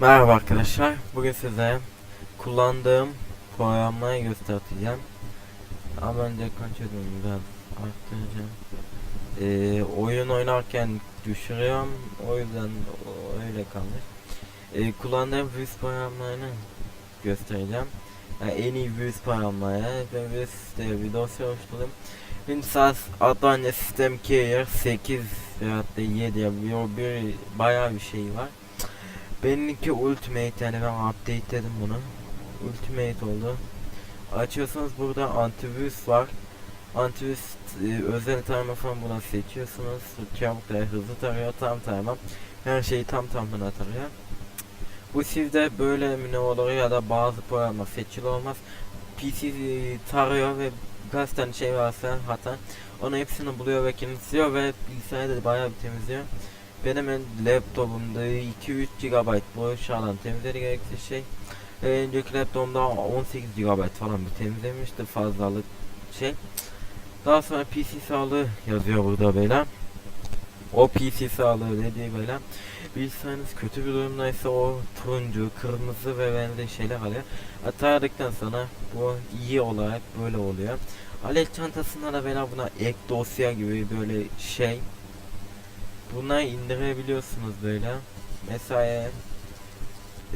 Merhaba arkadaşlar. Bugün size kullandığım programları göstereceğim. Ama önce kaçırdım biraz arttıracağım. Ee, oyun oynarken düşürüyorum. O yüzden öyle kalmış. Ee, kullandığım virüs programlarını göstereceğim. Yani en iyi virüs programları ve virüs diye bir dosya oluşturdum. Windows Advanced System Carrier 8 veya da 7 ya bir, bir bayağı bir şey var. Benimki Ultimate yani ben updateledim bunu. Ultimate oldu. Açıyorsunuz burada antivirüs var. Antivirüs e, özel tarama falan buradan seçiyorsunuz. Çabuk da hızlı tarıyor tam tarama. Her şeyi tam tamına tarıyor. Bu sizde böyle mi ne olur ya da bazı programlar seçili olmaz. PC tarıyor ve birkaç şey varsa hata onu hepsini buluyor ve temizliyor ve bilgisayarda da bayağı bir temizliyor. Benim en laptopumda 2-3 GB boş alan temizleri gerekli şey. Ee, önceki laptopumda 18 GB falan bir temizlemişti fazlalık şey. Daha sonra PC sağlığı yazıyor burada böyle. O PC sağlığı dediği böyle. Bilgisayarınız kötü bir durumdaysa o turuncu, kırmızı ve benzeri şeyler alıyor. Ataradıktan sonra bu iyi olarak böyle oluyor. Alet çantasında da böyle buna ek dosya gibi böyle şey Bunları indirebiliyorsunuz böyle. Mesela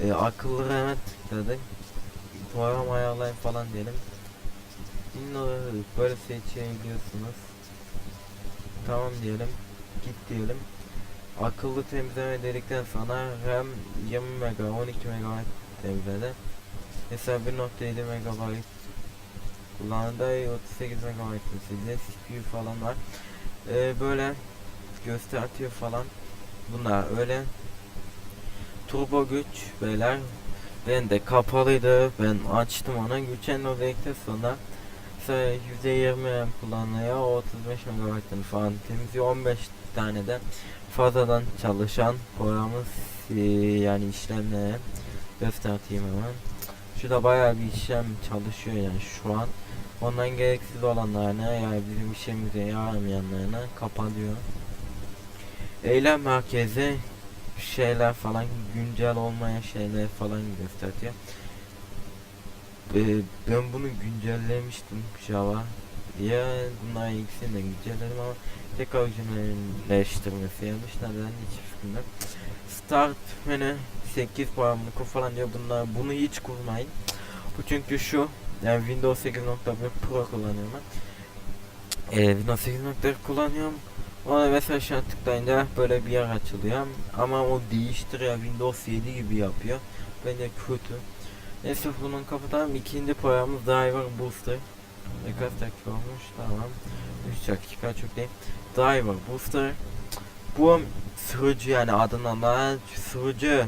e, akıllı rahmet tıkladık. Program ayarlayın falan diyelim. Bunları böyle seçebiliyorsunuz. Tamam diyelim. Git diyelim. Akıllı temizleme dedikten sonra RAM 20 MB 12 MB temizledi. Mesela 1.7 MB kullandığı 38 MB sizde CPU falan var. Ee, böyle göstertiyor falan. Bunlar öyle. Turbo güç beyler. Ben de kapalıydı. Ben açtım ona. Güçen özellikle sonra mesela %20 RAM kullanıyor. 35 MB'ın falan temizliyor. 15 tane de fazladan çalışan programımız e, yani işlemleri göstereyim hemen. Şurada bayağı bir işlem çalışıyor yani şu an. Ondan gereksiz olanlarını yani bizim işimize yaramayanlarını kapatıyor. Eylem merkezi şeyler falan güncel olmayan şeyler falan gösteriyor. Ee, ben bunu güncellemiştim Java. Ya bunlar ikisini de güncelledim ama tekrar güncelleştirmesi yapmış neden hiç fikrim yok. Start menü 8 parametre falan diyor bunlar bunu hiç kurmayın. Bu çünkü şu yani Windows 8.1 Pro kullanıyorum ben. Ee, Windows 8.1 kullanıyorum. Ona mesela şuna tıklayınca böyle bir yer açılıyor. Ama o değiştiriyor Windows 7 gibi yapıyor. Bence kötü. Neyse bunun kapatalım. İkinci programımız Driver Booster. Ne kadar dakika olmuş? Tamam. 3 dakika çok değil. Driver Booster. Bu sürücü yani adından daha sürücü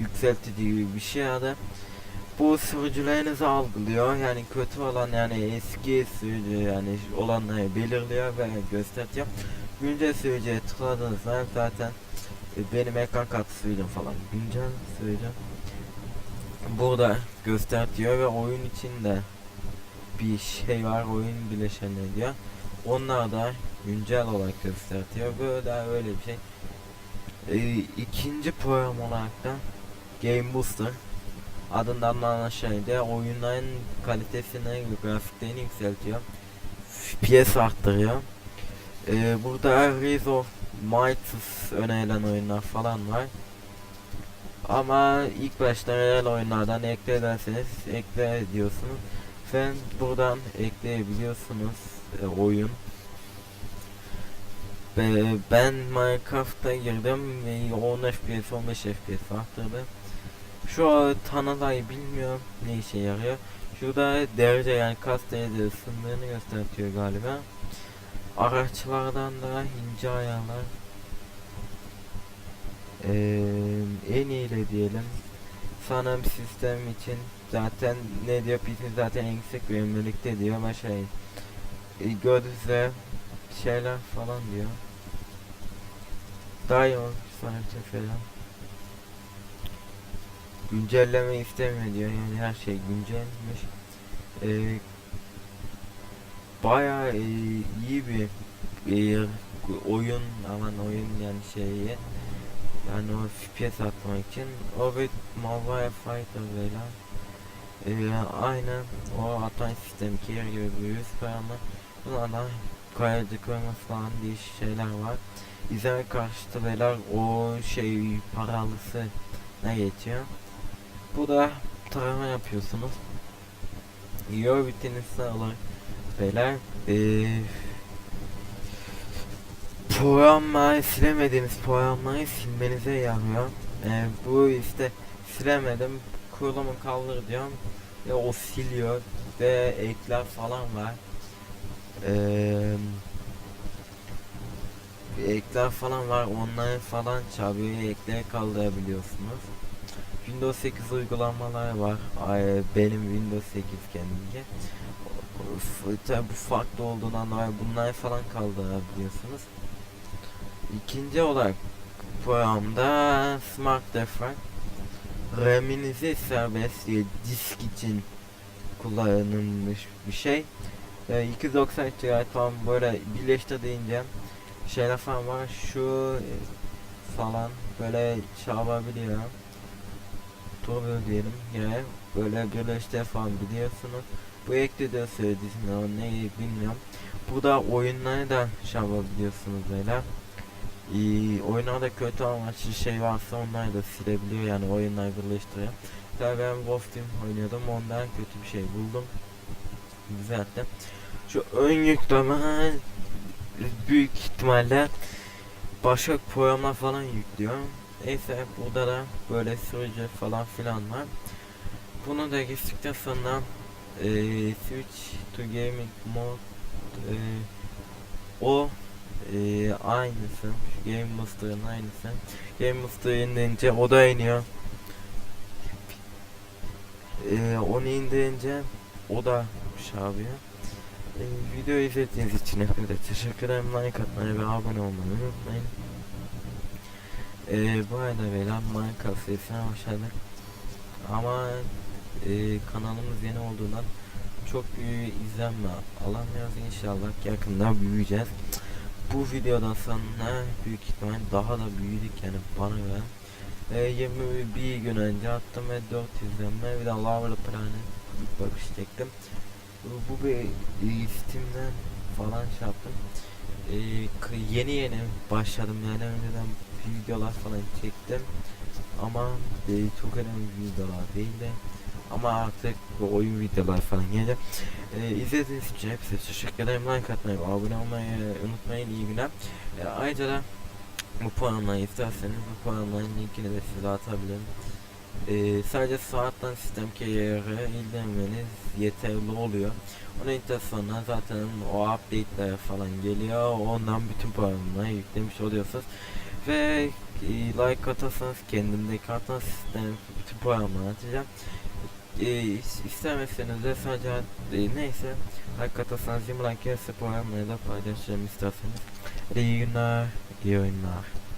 yükseltici gibi bir şey adı. Bu sürücülerinizi algılıyor yani kötü olan yani eski sürücü yani olanları belirliyor ve gösteriyor. Güncel sürücüye tıkladığınızda zaten e, benim ekran kartı sürücüm falan güncel sürücü burada gösteriyor ve oyun içinde bir şey var oyun bileşenleri diyor. Onlar da güncel olarak gösteriyor. Böyle öyle bir şey. E, ikinci program olarak da Game Booster adından anlaşılıyor. Oyunların kalitesini, grafiklerini yükseltiyor. FPS arttırıyor. Ee, burada Rise of Mights önerilen oyunlar falan var. Ama ilk başta real oyunlardan ekle ederseniz ekle diyorsunuz. Ve buradan ekleyebiliyorsunuz e, oyun. Ve ben Minecraft'a girdim ve 10 FPS 15 FPS arttırdı. Şu an tanılayı bilmiyorum ne işe yarıyor. Şurada derece yani kas derece ısındığını gösteriyor galiba. Araçlardan da ince ayarlar. Ee, en iyiyle diyelim. Sanırım sistem için zaten ne diyor PC zaten en yüksek verimlilikte diyor ama şey e, gördüğünüzde şeyler falan diyor. Daha iyi olmuş sanatçı falan. Güncelleme istemiyor diyor yani her şey güncelmiş. Ee, bayağı e, iyi bir e, oyun aman oyun yani şeyi Yani o FPS atmak için. O bir Malware Fighter beyler. Ee, aynen o atan sistem kier gibi bir yüz ama bunlardan kayacı koyması falan değişik şeyler var. İzleme karşıtı beyler o şey paralısı ne geçiyor. Bu da tarama yapıyorsunuz. Yor bittiğiniz sağlar beyler. Ee, programları silemediğiniz programları silmenize yarıyor. Ee, bu işte silemedim kurulumu kaldır diyorum ve o siliyor ve ekler falan var. Ee, ekler falan var onları falan çağırıyor ekleri kaldırabiliyorsunuz. Windows 8 uygulamalar var. Benim Windows 8 kendimce. Tabi bu farklı olduğundan dolayı bunları falan kaldırabiliyorsunuz. İkinci olarak programda Smart Defrag RAM'inizi serbest diye disk için kullanılmış bir şey. Yani 293 GB falan böyle birleştirdiğince şeyler falan var. Şu falan böyle çalabiliyor. Doğru diyelim yine böyle birleştir falan biliyorsunuz. Bu ekli de söylediğim o neyi bilmiyorum. Bu da oyunları da çalabiliyorsunuz böyle. Ee, oyunlarda kötü amaçlı şey varsa onları da silebiliyor yani oyunlar birleştiriyor. Tabii ben Wolf Team oynuyordum ondan kötü bir şey buldum. Güzeldi. Şu ön yükleme büyük ihtimalle başka programlar falan yüklüyor. Neyse burada da böyle sürücü falan filan var. Bunu da geçtikten sonra e, Switch to Gaming Mode e, o e, aynısı şu Game Master'ın aynısı. Game Master indirince o da iniyor. E, onu indirince o da şey yapıyor. E, video izlediğiniz için hepinize teşekkür ederim. Like atmayı ve abone olmayı unutmayın e, bu arada beyler Minecraft serisine başladık ama e, kanalımız yeni olduğundan çok büyük izlenme alamıyoruz. İnşallah yakında büyüyeceğiz. Bu videodan sonra büyük ihtimal daha da büyüdük yani bana göre. E, 21 gün önce attım ve 4 izlenme bir de Lover Planet bir bakış çektim. Bu, bir e, falan şey yaptım. E, yeni yeni başladım yani. Önceden videolar falan çektim ama e, çok önemli videolar değildi ama artık bu oyun videolar falan gelecek. Ee, izlediğiniz için hepsi teşekkür ederim. Like atmayı, abone olmayı unutmayın. İyi günler. Ee, ayrıca da bu puanlayı isterseniz bu puanlayın linkini de size atabilirim. Ee, sadece saatten sistem carrier'ı indirmeniz yeterli oluyor. Onu indikten sonra zaten o update'ler falan geliyor. Ondan bütün puanlayı yüklemiş oluyorsunuz. Ve e, like atarsanız kendimdeki atan sistem bütün puanları atacağım e, is- istemezseniz de sadece e, neyse like atarsanız 20 like gelirse programları da paylaşacağım isterseniz. İyi günler, iyi oyunlar.